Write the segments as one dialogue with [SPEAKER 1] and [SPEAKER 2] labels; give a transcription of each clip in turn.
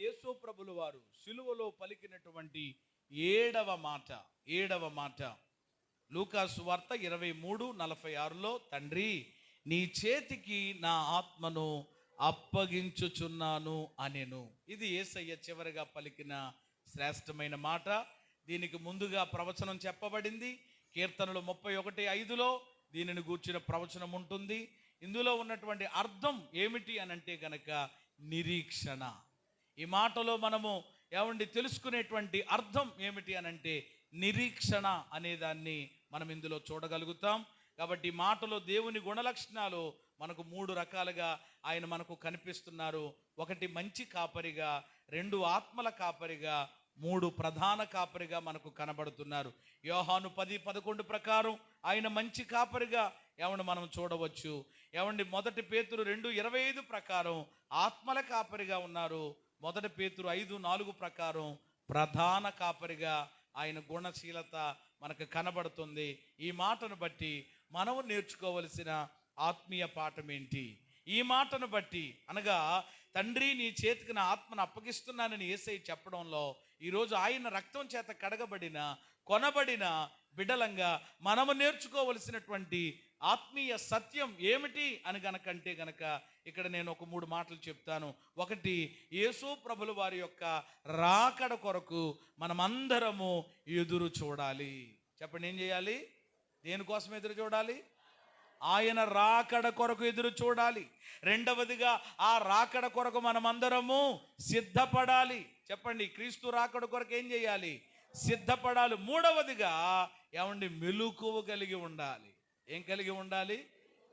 [SPEAKER 1] యేసు ప్రభులు వారు సిలువలో పలికినటువంటి ఏడవ మాట ఏడవ మాట. లూకాసు వార్త ఇరవై మూడు నలభై ఆరులో తండ్రి నీ చేతికి నా ఆత్మను అప్పగించుచున్నాను అనెను. ఇది ఏసయ్య చివరిగా పలికిన శ్రేష్టమైన మాట. దీనికి ముందుగా ప్రవచనం చెప్పబడింది. కీర్తనలు ముప్పై ఒకటి ఐదులో దీనిని గూర్చిన ప్రవచనం ఉంటుంది. ఇందులో ఉన్నటువంటి అర్థం ఏమిటి అని అంటే గనక నిరీక్షణ. ఈ మాటలో మనము ఏమండి తెలుసుకునేటువంటి అర్థం ఏమిటి అని అంటే నిరీక్షణ అనేదాన్ని మనం ఇందులో చూడగలుగుతాం. కాబట్టి మాటలో దేవుని గుణలక్షణాలు మనకు మూడు రకాలుగా ఆయన మనకు కనిపిస్తున్నారు. ఒకటి మంచి కాపరిగా రెండు ఆత్మల కాపరిగా మూడు ప్రధాన కాపరిగా మనకు కనబడుతున్నారు. యోహాను పది పదకొండు ప్రకారం ఆయన మంచి కాపరిగా ఏమండి మనం చూడవచ్చు? ఏమండి మొదటి పేతురు రెండు ఇరవై ఐదు ప్రకారం ఆత్మల కాపరిగా ఉన్నారు. మొదటి పేతురు ఐదు నాలుగు ప్రకారం ప్రధాన కాపరిగా ఆయన గుణశీలత మనకు కనబడుతుంది. ఈ మాటను బట్టి మనము నేర్చుకోవలసిన ఆత్మీయ పాఠం ఏంటి? ఈ మాటను బట్టి అనగా తండ్రి నీ చేతికి నా ఆత్మను అప్పగిస్తున్నానని ఏసై చెప్పడంలో ఈరోజు ఆయన రక్తం చేత కడగబడిన కొనబడిన బిడలంగా మనము నేర్చుకోవలసినటువంటి ఆత్మీయ సత్యం ఏమిటి అని గనకంటే గనక ఇక్కడ నేను ఒక మూడు మాటలు చెప్తాను. ఒకటి యేసు ప్రభులు వారి యొక్క రాకడ కొరకు మనమందరము ఎదురు చూడాలి. చెప్పండి ఏం చేయాలి? దేనికోసం ఎదురు చూడాలి? ఆయన రాకడ కొరకు ఎదురు చూడాలి. రెండవదిగా ఆ రాకడ కొరకు మనమందరము సిద్ధపడాలి. చెప్పండి క్రీస్తు రాకడ కొరకు ఏం చేయాలి? సిద్ధపడాలి. మూడవదిగా ఏమండి మెలుకువ కలిగి ఉండాలి. ఏం కలిగి ఉండాలి?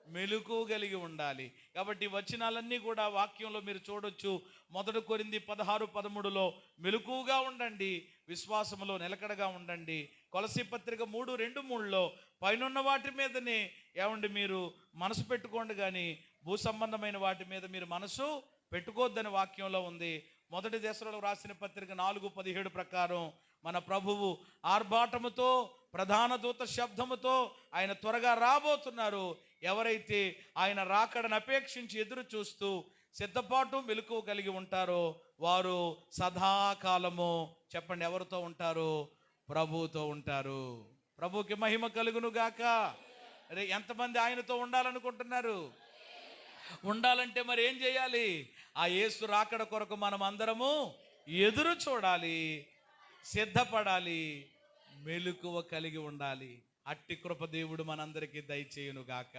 [SPEAKER 1] మెలుకు కలిగి ఉండాలి. కాబట్టి వచనాలన్నీ కూడా వాక్యంలో మీరు చూడొచ్చు. మొదటి కొరింది పదహారు పదమూడులో మెలకుగా ఉండండి విశ్వాసములో నిలకడగా ఉండండి. కొలసి పత్రిక మూడు రెండు మూడులో పైనున్న వాటి మీదనే ఏమండి మీరు మనసు పెట్టుకోండి కానీ భూ సంబంధమైన వాటి మీద మీరు మనసు పెట్టుకోవద్దని వాక్యంలో ఉంది. మొదటి దశలో రాసిన పత్రిక నాలుగు పదిహేడు ప్రకారం మన ప్రభువు ఆర్భాటముతో ప్రధాన దూత శబ్దముతో ఆయన త్వరగా రాబోతున్నారు. ఎవరైతే ఆయన రాకడను అపేక్షించి ఎదురు చూస్తూ సిద్ధపాటు మెలకు కలిగి ఉంటారో వారు సదాకాలము చెప్పండి ఎవరితో ఉంటారు? ప్రభువుతో ఉంటారు. ప్రభుకి మహిమ కలుగును గాక. అరే ఎంతమంది ఆయనతో ఉండాలనుకుంటున్నారు? ఉండాలంటే మరి ఏం చేయాలి? ఆ యేసు రాకడ కొరకు మనం అందరము ఎదురు చూడాలి. సిద్ధపడాలి మెలకువ కలిగి ఉండాలి. అట్టి కృప దేవుడు మనందరికీ దయచేయునుగాక.